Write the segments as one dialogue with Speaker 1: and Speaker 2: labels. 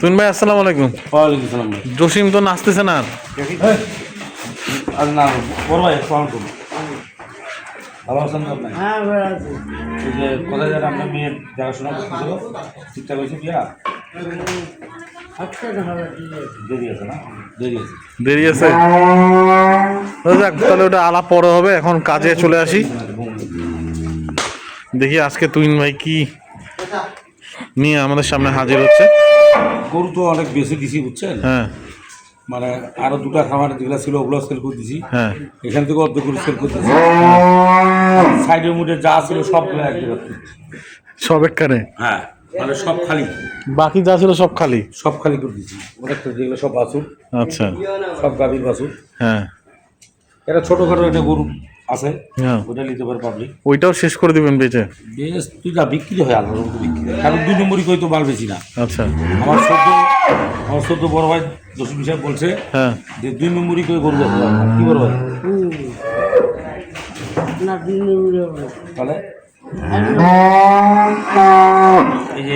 Speaker 1: তুন ভাই আসসালামু আলাইকুম।
Speaker 2: ওয়ালাইকুম সালাম
Speaker 1: জসিম তো নাচতেছে না আর।
Speaker 2: আর না বড় ভাই সালাম করুন ভালো আছেন আপনি?
Speaker 3: হ্যাঁ ভালো আছি।
Speaker 2: এই যে কোথায় যারা আপনার মেয়ের দেখাশোনা করতেছিল। ঠিকঠাক হয়েছে বিয়া
Speaker 3: আজকে হবে ঠিক আছে।
Speaker 2: দেরি আছে।
Speaker 1: যাক তাহলে ওটা আলাপ পরে হবে। এখন কাজে চলে আসি। দেখি আজকে তুইন ভাই কি নিয়ে আমাদের সামনে হাজির হচ্ছে।
Speaker 2: গরু তো অনেক বেশি দিছি বুঝছেন?
Speaker 1: হ্যাঁ।
Speaker 2: মানে আরও দুটা খাবার যেগুলো ছিল ওগুলো সেল করে দিছি।
Speaker 1: হ্যাঁ।
Speaker 2: এখান থেকে অর্ধ করে সেল করতেছি সাইডের মুডে যা ছিল সবগুলো এক
Speaker 1: সব একখানে?
Speaker 2: হ্যাঁ মানে সব খালি।
Speaker 1: বাকি যা ছিল সব খালি?
Speaker 2: সব খালি করে দিচ্ছি অনেকটা যেগুলো সব বাছুর।
Speaker 1: আচ্ছা।
Speaker 2: সব গাভীর বাছুর।
Speaker 1: হ্যাঁ।
Speaker 2: এটা ছোটোখাটো একটা গরু। আছে?
Speaker 1: হ্যাঁ।
Speaker 2: ওটা নিতে পারে পাবলিক
Speaker 1: ওইটাও শেষ করে দিবেন বেচে?
Speaker 2: বেশ তুই যা বিক্রি হয় আলাদা মতো বিক্রি হয়। কারণ দুই নম্বরই কই তো মাল বেশি না।
Speaker 1: আচ্ছা।
Speaker 2: আমার সদ্য আমার সদ্য বড় ভাই দশম সাহেব বলছে
Speaker 1: হ্যাঁ।
Speaker 2: যে দুই নম্বরই কই গরু বেচা যাবে না। কি বড় ভাই?
Speaker 3: না হবে
Speaker 2: তাহলে? এই যে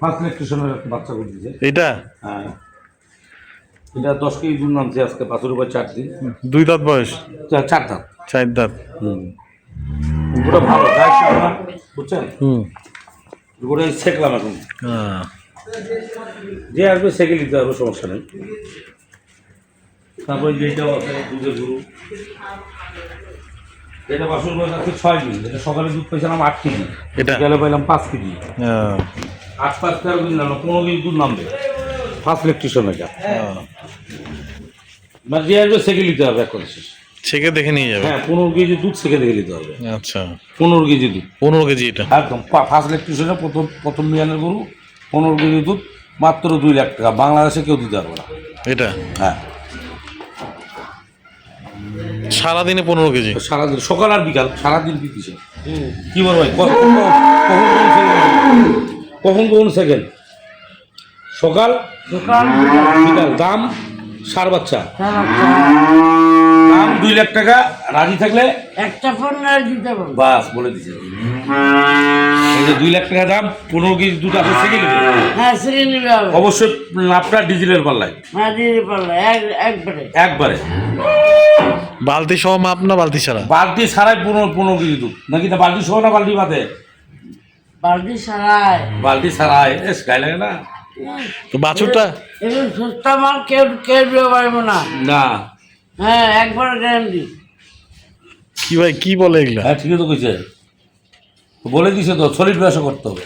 Speaker 2: ফার্স্ট ইলেকট্রিশনের একটা বাচ্চা করে দিয়েছে।
Speaker 1: এইটা?
Speaker 2: হ্যাঁ। এটা দশ কেজি দুধ নামছে আজকে পাঁচের উপর চার দিন।
Speaker 1: দুই দাঁত বয়স?
Speaker 2: চার দাম
Speaker 1: চার দাঁত।
Speaker 2: হুম। ওটা ভালো বুঝছেন?
Speaker 1: হুম।
Speaker 2: ওটা শেখলাম এখন।
Speaker 1: হ্যাঁ।
Speaker 2: যে আসবে সেকে নিতে হবে সমস্যা নেই। তারপরে যেটাও আছে দুধের গরু এটা বাসুর বয়স আজকে ছয় দিন এটা সকালে দুধ পেয়েছিলাম আট কেজি।
Speaker 1: এটা?
Speaker 2: গেলে পাইলাম পাঁচ কেজি।
Speaker 1: হ্যাঁ।
Speaker 2: আট পাঁচ তেরো কেজি নামলো পনেরো কেজি দুধ নামবে। ফার্স্ট ইলেকট্রিশন এটা
Speaker 1: হ্যাঁ।
Speaker 2: মানে যে আসবে সেকে নিতে হবে শেষ
Speaker 1: ছেকে দেখে নিয়ে যাবে
Speaker 2: হ্যাঁ পনেরো কেজি দুধ সেকে দেখে নিতে হবে
Speaker 1: আচ্ছা
Speaker 2: পনেরো কেজি দুধ
Speaker 1: পনেরো কেজি এটা
Speaker 2: একদম ফার্স্ট ইলেকট্রিশনে প্রথম প্রথম বিয়ানের গরু পনেরো কেজি দুধ মাত্র দুই লাখ টাকা বাংলাদেশে কেউ দিতে পারবে না
Speaker 1: এটা
Speaker 2: হ্যাঁ
Speaker 1: সারাদিনে পনেরো কেজি
Speaker 2: সারাদিন সকাল আর বিকাল সারাদিন কিসে কি বল ভাই কখন কখন কখন সেকেন্ড সকাল
Speaker 3: দোকান?
Speaker 2: দাম সার বাচ্চা। দাম দুই লাখ টাকা রাজি থাকলে
Speaker 3: একটা ফোন দিতে
Speaker 2: বাস বলে দিছে। দুই লাখ টাকা দাম পনেরো কেজি
Speaker 3: হ্যাঁ সিঁড়ি নিবে হবে।
Speaker 2: অবশ্যই আপনার ডিজিটাল পাল্লায়।
Speaker 3: হ্যাঁ একবারে।
Speaker 2: একবারে।
Speaker 1: বালতি সহ মাপ না বালতি ছাড়া?
Speaker 2: বালতি ছাড়াই পনেরো পনেরো কেজি দুধ। নাকি না বালতি সহ না বালতি বাদে?
Speaker 3: বালতি সারায়
Speaker 2: বালতি ছাড়াই। এস গায়ে লাগে না।
Speaker 1: তো বাছুরটা?
Speaker 3: এখন মাল কেউ কেউ দিতে পারব না।
Speaker 2: না।
Speaker 3: হ্যাঁ একবার গ্যারান্টি
Speaker 1: কি ভাই কি বলে এগুলা?
Speaker 2: হ্যাঁ ঠিকই তো কইছে। বলে দিছে তো সলিড ব্যবসা করতে হবে।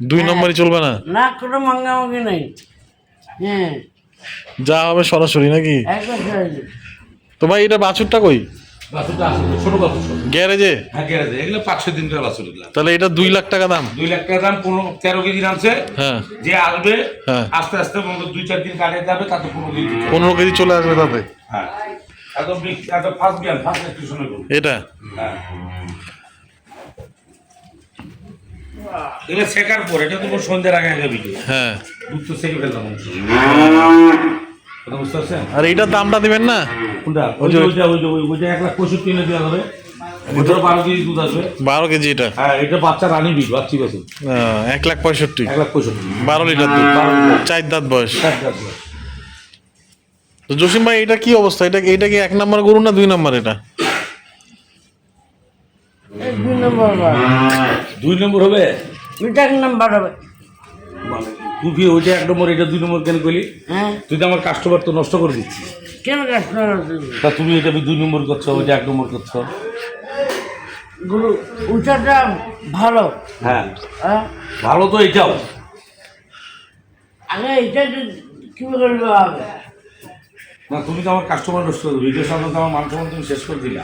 Speaker 1: দুই নম্বরই চলবে না?
Speaker 3: না কোনো মাঙ্গামাঙ্গি নেই। হ্যাঁ।
Speaker 1: যা হবে সরাসরি নাকি?
Speaker 3: একবার
Speaker 1: তো ভাই এটা বাছুরটা কই? গ্যারেজে?
Speaker 2: হ্যাঁ গ্যারেজে। এগুলো বাছুর
Speaker 1: তাহলে এটা দুই লাখ টাকা দাম।
Speaker 2: দুই লাখ টাকা দাম পনেরো তেরো কেজি নামছে।
Speaker 1: হ্যাঁ।
Speaker 2: যে আসবে
Speaker 1: হ্যাঁ।
Speaker 2: আস্তে আস্তে দুই চার দিন যাবে তাতে পনেরো কেজি
Speaker 1: পনেরো কেজি চলে আসবে তাতে?
Speaker 2: হ্যাঁ।
Speaker 1: এটা?
Speaker 2: হ্যাঁ। শেখার পর এটা তোমার সন্ধ্যের আগে আগে
Speaker 1: হ্যাঁ।
Speaker 2: দুধ তো সেকে ফেলতাম কথা বুঝতে পারছেন?
Speaker 1: আর এইটার দামটা দিবেন না?
Speaker 2: কোনটা? ওই যে ওইটা। ওই যে ওইটা এক লাখ পঁয়ষট্টি এনে দেওয়া যাবে ওইটার বারো কেজি দুধ আসবে
Speaker 1: বারো কেজি এটা?
Speaker 2: হ্যাঁ এটা বাচ্চা রানী বিট বাচ্চি বেশি
Speaker 1: এক লাখ পঁয়ষট্টি।
Speaker 2: এক লাখ পঁয়ষট্টি।
Speaker 1: বারো লিটার দুধ। চার দাঁত বয়স। তো জসিম ভাই এটা কি অবস্থা? এটা এটা কি এক নম্বর গরু না দুই নম্বর এটা?
Speaker 3: দুই নম্বর
Speaker 2: দুই নম্বর হবে?
Speaker 3: দুইটা এক নম্বর হবে।
Speaker 2: তুই ওইটা এক নম্বর এটা দুই নম্বর কেন করলি
Speaker 3: হ্যাঁ।
Speaker 2: তুই তো আমার কাস্টমার তো নষ্ট করে দিচ্ছিস।
Speaker 3: কেন কাস্টমার
Speaker 2: তা তুমি এটা দুই নম্বর করছ ওইটা এক নম্বর করছ।
Speaker 3: গুরু উঁচাটা ভালো।
Speaker 2: হ্যাঁ।
Speaker 3: হ্যাঁ?
Speaker 2: ভালো তো এটাও।
Speaker 3: আগে এটা কি করবে হবে?
Speaker 2: না তুমি তো আমার কাস্টমার নষ্ট করে ভিডিও সামনে তো আমার মান সম্মান তুমি শেষ করে দিলা।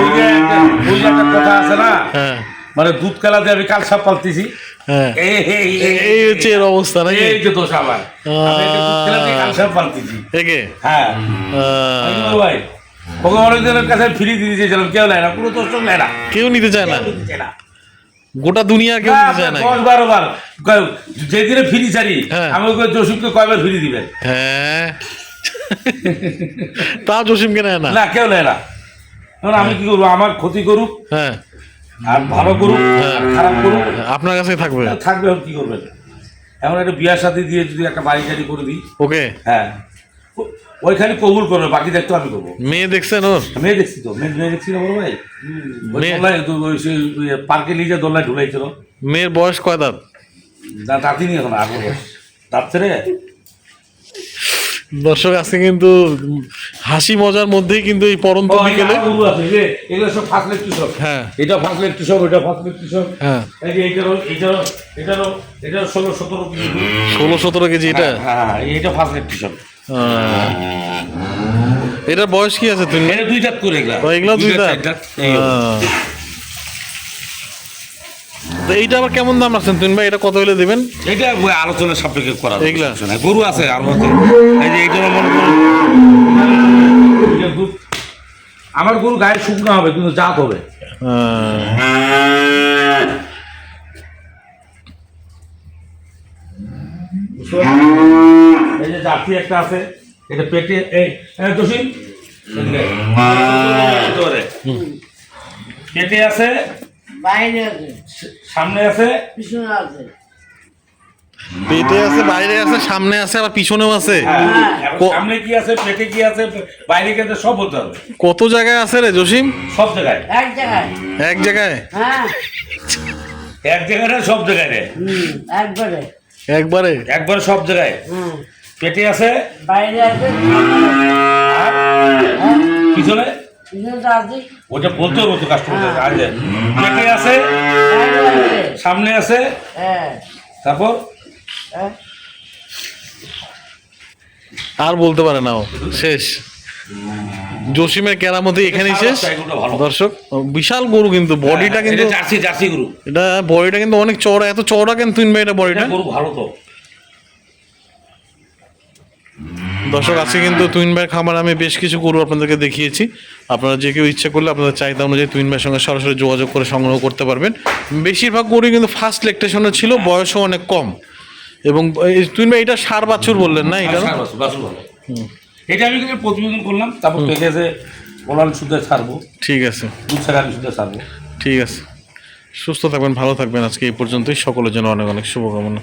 Speaker 2: ওই যে একটা- ওই যে একটা কথা আছে না?
Speaker 1: হ্যাঁ।
Speaker 2: মানে দুধ খেলাতে আমি কাল সাপ পালতেছি।
Speaker 1: হ্যাঁ।
Speaker 2: এই
Speaker 1: হচ্ছে এর অবস্থা নাকি?
Speaker 2: এই যে দোষ আমার। আমি কাল পালতেছি। হ্যাঁ। আমি ভাই ভগবানের কাছে ফ্রি দিতে চেয়েছিলাম কেউ নেয় না কোনো দোষ নেয় না।
Speaker 1: কেউ নিতে চায় না?
Speaker 2: কেউ দিতে চায় না।
Speaker 1: গোটা দুনিয়া কেউ নিতে চায় না
Speaker 2: দশ বারো বার কয়- যেদিনে ফ্রি ছাড়ি
Speaker 1: হ্যাঁ।
Speaker 2: আমি কয়বার ফ্রি দিবেন?
Speaker 1: হ্যাঁ। তাও জসিমকে নেয় না?
Speaker 2: না কেউ নেয় না আমি কি করব? আমার ক্ষতি করুক।
Speaker 1: হ্যাঁ।
Speaker 2: আর ভালো করুক আর খারাপ গরু
Speaker 1: আপনার কাছে থাকবে।
Speaker 2: থাকবে এখন কি করবেন এমন একটা বিয়ার সাথে দিয়ে যদি একটা বাড়ি টাড়ি করে দিই
Speaker 1: ওকে।
Speaker 2: হ্যাঁ ও- ওই খালি কবুল করবে বাকি দায়িত্ব আমি করব।
Speaker 1: মেয়ে দেখছেন ওর?
Speaker 2: মেয়ে দেখছি তো মেয়ে মেয়ে দেখছি না বড় ভাই? পার্কে নিয়ে যে দোলনায় ঢুলাইছিল
Speaker 1: মেয়ের বয়স কয় দাঁত?
Speaker 2: দা- দাঁতিনি এখন আগে বয়স দাঁতছে রে
Speaker 1: দর্শক আজকে কিন্তু হাসি মজার মধ্যেই কিন্তু এই পরন্ত বিকেলে
Speaker 2: আছে, এগুলো সব কৃষক
Speaker 1: হ্যাঁ।
Speaker 2: এটা কৃষক কৃষক
Speaker 1: হ্যাঁ।
Speaker 2: এটারও এটারও ষোলো সতেরো কেজি। দুধ।
Speaker 1: ষোলো সতেরো কেজি এটা?
Speaker 2: হ্যাঁ হ্যাঁ, কৃষক
Speaker 1: এটার বয়স কি আছে তুমি
Speaker 2: এটা দুই দাঁত করে এগুলো।
Speaker 1: দুই দাঁত? তো এইটা আবার কেমন দাম রাখছেন তুমি ভাই এটা কত হলে দেবেন
Speaker 2: এটা ওই আলোচনার সাপেক্ষে করা
Speaker 1: এগুলা?
Speaker 2: গরু আছে আরও আছে এই যে এইটা মনে করুন আমার গরু গায়ে শুকনো হবে কিন্তু জাত হবে? এই যে জার্সি একটা আছে এটা পেটে এই দোষী পেটে আছে
Speaker 3: বাইরে আছে।
Speaker 2: সামনে আছে?
Speaker 3: পিছনে আছে।
Speaker 1: পেটে আছে বাইরে আছে সামনে আছে আবার পিছনেও আছে।
Speaker 2: হ্যাঁ,
Speaker 3: হ্যাঁ।
Speaker 2: সামনে কি আছে পেটে কি আছে বাইরে কি আছে সব বলতে হবে।
Speaker 1: কত জায়গায় আছে রে জসিম?
Speaker 2: সব জায়গায়?
Speaker 3: এক জায়গায়।
Speaker 1: এক জায়গায়?
Speaker 3: হ্যাঁ।
Speaker 2: এক জায়গায় না সব জায়গায় রে?
Speaker 3: হুম একবারে।
Speaker 1: একবারে?
Speaker 2: সব জায়গায়? পেটে আছে?
Speaker 3: বাইরে আছে। হ্যাঁ
Speaker 2: পিছনে? ওটা বলতে হবে তো কাস্টমার আগে। পেটে আছে সামনে আছে
Speaker 3: হ্যাঁ।
Speaker 2: তারপর?
Speaker 3: হ্যাঁ।
Speaker 1: আর বলতে পারে না ও। শেষ। জসিমের কেরামতি এখানেই শেষ। দর্শক বিশাল গরু কিন্তু বডিটা কিন্তু
Speaker 2: এটা জার্সি জার্সি গরু।
Speaker 1: এটা বডিটা কিন্তু অনেক চওড়া এত চওড়া কেন তুই এটা বডিটা।
Speaker 2: গরু ভালো তো।
Speaker 1: দর্শক আজকে কিন্তু তুইন ভাইয়ের খামার আমি বেশ কিছু গরু আপনাদেরকে দেখিয়েছি। আপনারা যে কেউ ইচ্ছে করলে আপনাদের চাহিদা অনুযায়ী তুইন ভাইয়ের সঙ্গে সরাসরি যোগাযোগ করে সংগ্রহ করতে পারবেন। বেশিরভাগ গরু কিন্তু ফার্স্ট লেকটেশনে ছিল বয়সও অনেক কম। এবং এই তুইন ভাই এটা সার বাছুর বললেন না? এটা
Speaker 2: ভালো এটা আমি কিন্তু প্রতিবেদন করলাম তারপর প্যাকেজে ওলান সুদ্ধে ছাড়বো।
Speaker 1: ঠিক আছে।
Speaker 2: দুধ ছাড়ানি সুদ্ধে ছাড়বো।
Speaker 1: ঠিক আছে। সুস্থ থাকবেন ভালো থাকবেন। আজকে এই পর্যন্তই। সকলের জন্য অনেক অনেক শুভকামনা।